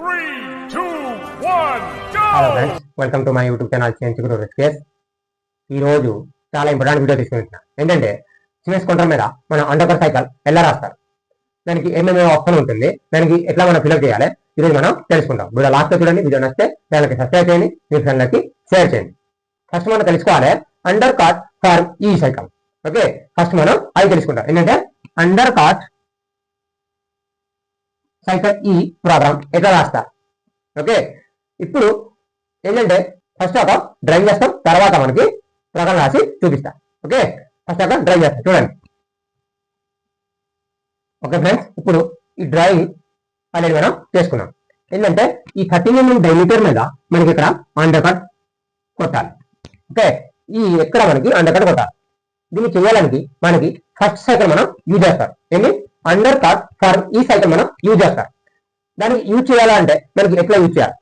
Hello! Friends welcome to my YouTube channel Guru రిస్కేస్ ఈ రోజు చాలా ఇంపార్టెంట్ వీడియో తీసుకుంటున్నా ఏంటంటే సిమెస్ కౌంటర్ మీద మనం అండర్ సైకిల్ ఎలా రాస్తారు? దానికి ఏమేమి ఆప్షన్ ఉంటుంది? దానికి ఎట్లా మనం ఫిల్అప్ చేయాలి? ఈ రోజు మనం తెలుసుకుంటాం వీడియో లాస్ట్ చూడండి. వీడియో నచ్చితే ఛానల్కి సబ్స్క్రైబ్ చేయండి. మీ ఫ్రెండ్లకి షేర్ చేయండి. ఫస్ట్ మనం తెలుసుకోవాలి అండర్ కార్ట్ ఫర్ ఈ సైకిల్ ఓకే ఫస్ట్ మనం అది తెలుసుకుంటాం ఏంటంటే అండర్ కార్ట్ సైకిల్ ఈ ప్రోగ్రామ్ ఎట్లా రాస్తా ఓకే. ఇప్పుడు ఏంటంటే ఫస్ట్ ఒక డ్రైవ్ చేస్తాం. తర్వాత మనకి ప్రోగ్రామ్ రాసి చూపిస్తా. ఓకే. ఫస్ట్ ఒక డ్రైవ్ చేస్తాం. చూడండి. ఓకే ఫ్రెండ్స్ ఇప్పుడు ఈ డ్రైవ్ అనేది మనం చేసుకున్నాం ఏంటంటే ఈ థర్టీన్ ఎంఎం డైమీటర్ మీద మనకి ఇక్కడ అండర్ కట్ కొట్టాలి. ఓకే. ఈ ఎక్కడ మనకి అండర్ కట్ కొట్టాలి? దీన్ని చేయడానికి మనకి ఫస్ట్ సైకిల్ మనం యూజ్ చేస్తాం. ఏంటి? అండర్ కట్ ఫర్ ఈ సైకిల్ మనం యూజ్ చేస్తాం. దానికి యూజ్ చేయాలంటే మనకి ఎట్లా యూజ్ చేయాలి?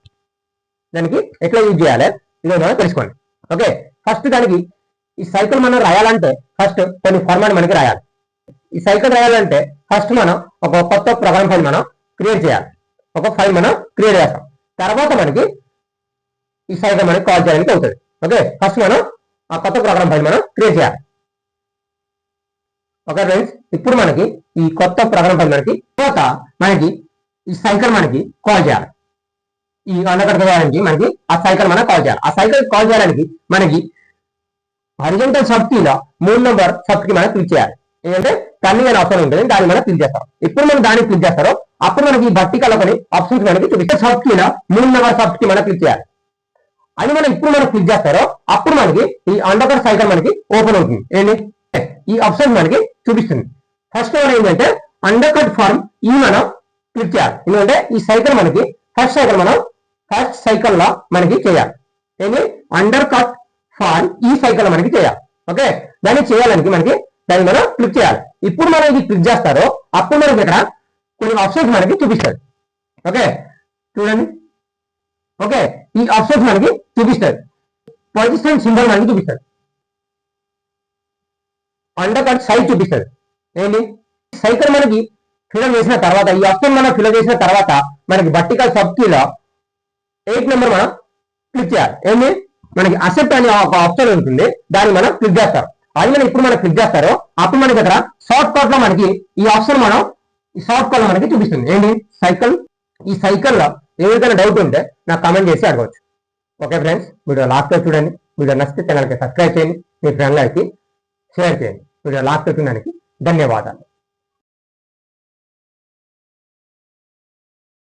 దానికి ఎట్లా యూజ్ చేయాలి? ఇదో మనం తెలుసుకోండి. ఓకే ఫస్ట్ దానికి ఈ సైకిల్ మనం రాయాలంటే ఫస్ట్ కొన్ని ఫార్మాట్ మనకి రాయాలి. ఈ సైకిల్ రాయాలంటే ఫస్ట్ మనం ఒక కొత్త ప్రోగ్రామ్ ఫైల్ మనం క్రియేట్ చేయాలి. ఒక ఫైల్ మనం క్రియేట్ చేస్తాం. తర్వాత మనకి ఈ సైకిల్ మనకి కాల్ చేయడానికి అవుతుంది. ఓకే ఫస్ట్ మనం ఆ కొత్త ప్రోగ్రామ్ ఫైల్ మనం క్రియేట్ చేయాలి. ఓకే ఫ్రెండ్స్ ఇప్పుడు మనకి ఈ కొత్త ప్రకటన ఫైల్ మనకి తర్వాత మనకి ఈ సైకిల్ మనకి కాల్ చేయాలి. ఈ అండకట్ మనకి ఆ సైకిల్ మనం కాల్ చేయాలి. ఆ సైకిల్ కాల్ చేయడానికి మనకి హరిజంటల్ సబ్ కీలో మూడు నెంబర్ సబ్కి మనం క్లిక్ చేయాలి. ఏంటంటే టర్నింగ్ అనే ఆప్షన్ ఉంటుంది దాన్ని మనం క్లిక్ చేస్తాం. ఇప్పుడు మనం దాన్ని క్లిక్ చేస్తారో అప్పుడు మనకి ఈ బట్టికల కలపని ఆప్షన్స్ మనకి చూపిస్తే సబ్ కీలో మూడు నెంబర్ సబ్కి మనం క్లిక్ చేయాలి. అది మనం ఇప్పుడు మనం క్లిక్ చేస్తారో అప్పుడు మనకి ఈ అండర్కట్ సైకిల్ మనకి ఓపెన్ అవుతుంది. ఏంటి? ఈ ఆప్షన్ మనకి చూపిస్తుంది. ఫస్ట్ వన్ ఏంటంటే అండర్ కట్ ఫార్మ్ ఈ మనం క్లిక్ చేయాలి. ఎందుకంటే ఈ సైకిల్ మనకి ఫస్ట్ సైకిల్ మనం ఫస్ట్ సైకిల్ లా మనకి చేయాలి. ఏంటి అండర్ కట్ ఫార్మ్ ఈ సైకిల్ మనకి చేయాలి. ఓకే దాన్ని చేయాలని మనకి దాన్ని మనం క్లిక్ చేయాలి. ఇప్పుడు మనం ఇది క్లిక్ చేస్తారో అప్పుడు మనకి ఇక్కడ కొన్ని ఆప్షన్స్ మనకి చూపిస్తారు ఓకే చూడండి. ఓకే ఈ ఆప్షన్స్ మనకి చూపిస్తుంది పొజిషన్ సింబల్ మనకి చూపిస్తారు అండర్ కట్ సైజ్ చూపిస్తారు ఏంటి? సైకిల్ మనకి ఫిల్ చేసిన తర్వాత ఈ ఆప్షన్ మనం ఫిలప్ చేసిన తర్వాత మనకి బట్టికల్ సబ్ కీలో ఎయిట్ నెంబర్ మనం క్లిక్ చేయాలి. ఏంటి? మనకి అసెప్ట్ అనే ఒక ఆప్షన్ ఉంటుంది. దాన్ని మనం క్లిక్ చేస్తారు. అది మనం ఇప్పుడు మనం క్లిక్ చేస్తారో అప్పుడు మనకి ఇక్కడ షార్ట్ కట్లో మనకి ఈ ఆప్షన్ మనం ఈ షార్ట్ కట్లో మనకి చూపిస్తుంది. ఏంటి? సైకిల్. ఈ సైకిల్లో ఏదైనా డౌట్ ఉంటే నాకు కామెంట్ చేసి అడగవచ్చు ఓకే ఫ్రెండ్స్ వీడియో లాస్ట్ చూడండి. వీడియో నచ్చితే ఛానల్కి సబ్స్క్రైబ్ చేయండి. మీ ఫ్రెండ్లకి షేర్ చేయండి. వీడియో లాస్ట్ చూడడానికి ధన్యవాదాలు